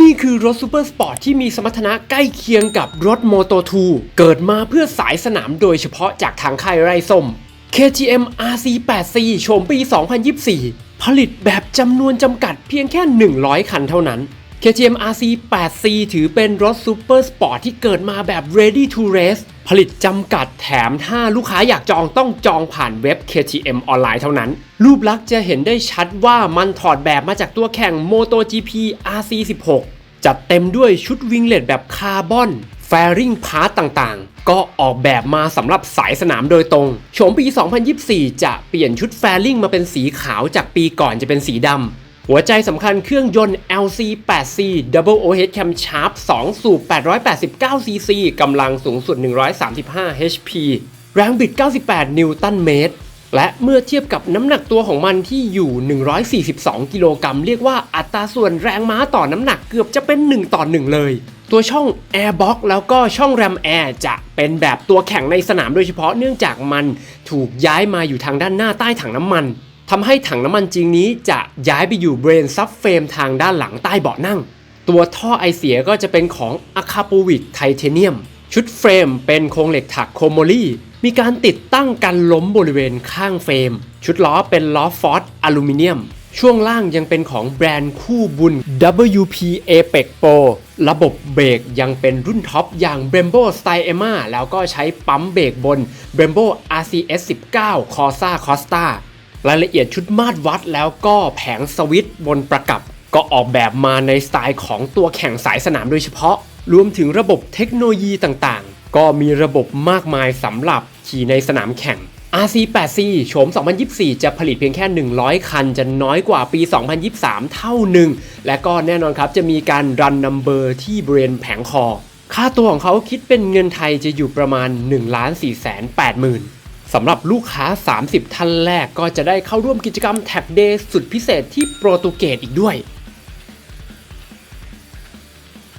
นี่คือรถซูเปอร์สปอร์ตที่มีสมรรถนะใกล้เคียงกับรถโมโตทูเกิดมาเพื่อสายสนามโดยเฉพาะจากทางค่ายไรส้ม KTM RC8C โฉมปี 2024 ผลิตแบบจำนวนจำกัดเพียงแค่ 100 คันเท่านั้น KTM RC8C ถือเป็นรถซูเปอร์สปอร์ตที่เกิดมาแบบ ready to race ผลิตจำกัดแถมถ้าลูกค้าอยากจองต้องจองผ่านเว็บ KTM ออนไลน์เท่านั้น รูปลักษณ์จะเห็นได้ชัดว่ามันถอดแบบมาจากตัวแข่ง MotoGP RC16 จัดเต็มด้วยชุดวิงเลตแบบคาร์บอนแฟริงพาร์ตต่างๆ ก็ออกแบบมาสำหรับสายสนามโดยตรง โฉมปี 2024 จะเปลี่ยนชุดแฟริงมาเป็นสีขาวจากปีก่อนจะเป็นสีดำ หัวใจสำคัญเครื่องยนต์ LC8C Double OH Camshaft 2สูบ 889 cc กำลังสูงสุด 135 HP แรงบิด 98 นิวตันเมตร และเมื่อเทียบกับน้ำหนักตัวของมันที่อยู่ 142 กิโลกรัม เรียกว่าอัตราส่วนแรงม้าต่อน้ำหนักเกือบจะเป็น 1 ต่อ 1 เลย ตัวช่อง Airbox แล้วก็ช่อง Ram Air จะเป็นแบบตัวแข่งในสนามโดยเฉพาะเนื่องจากมันถูกย้ายมาอยู่ทางด้านหน้าใต้ถังน้ำมัน ทำให้ถังน้ำมันจริงนี้จะย้ายไปอยู่เบรนซับเฟรมทางด้านหลังใต้เบาะนั่ง ตัวท่อไอเสียก็จะเป็นของอะคาปูวิกไทเทเนียม ชุดเฟรมเป็นโครงเหล็กถักโคโมลีมีการติดตั้งกันล้มบริเวณข้างเฟรม ชุดล้อเป็นล้อฟอสอลูมิเนียม ช่วงล่างยังเป็นของแบรนด์คู่บุญ WP Apex Pro ระบบเบรกยังเป็นรุ่นท็อปอย่าง Brembo Styema แล้วก็ใช้ปั๊มเบรกบน Brembo RCS 19 Corsa Costa รายละเอียดชุดมาตรวัดแล้วก็แผงสวิตช์บนประกับก็ออกแบบมาในสไตล์ของตัวแข่งสายสนามโดยเฉพาะ รวมถึงระบบเทคโนโลยีต่างๆ ก็มีระบบมากมายสำหรับขี่ในสนามแข่ง RC8C โฉม 2024 จะผลิตเพียงแค่ 100 คัน จะน้อยกว่าปี 2023 เท่าหนึ่ง และก็แน่นอนครับจะมีการรันนัมเบอร์ที่บริเวณแผงคอ ค่าตัวของเขาคิดเป็นเงินไทยจะอยู่ประมาณ 1 4 8 0 0 0 0 สำหรับลูกค้า 30 ท่านแรกก็จะได้เข้าร่วมกิจกรรมแท็กเดย์สุดพิเศษที่โปรตุเกสอีกด้วย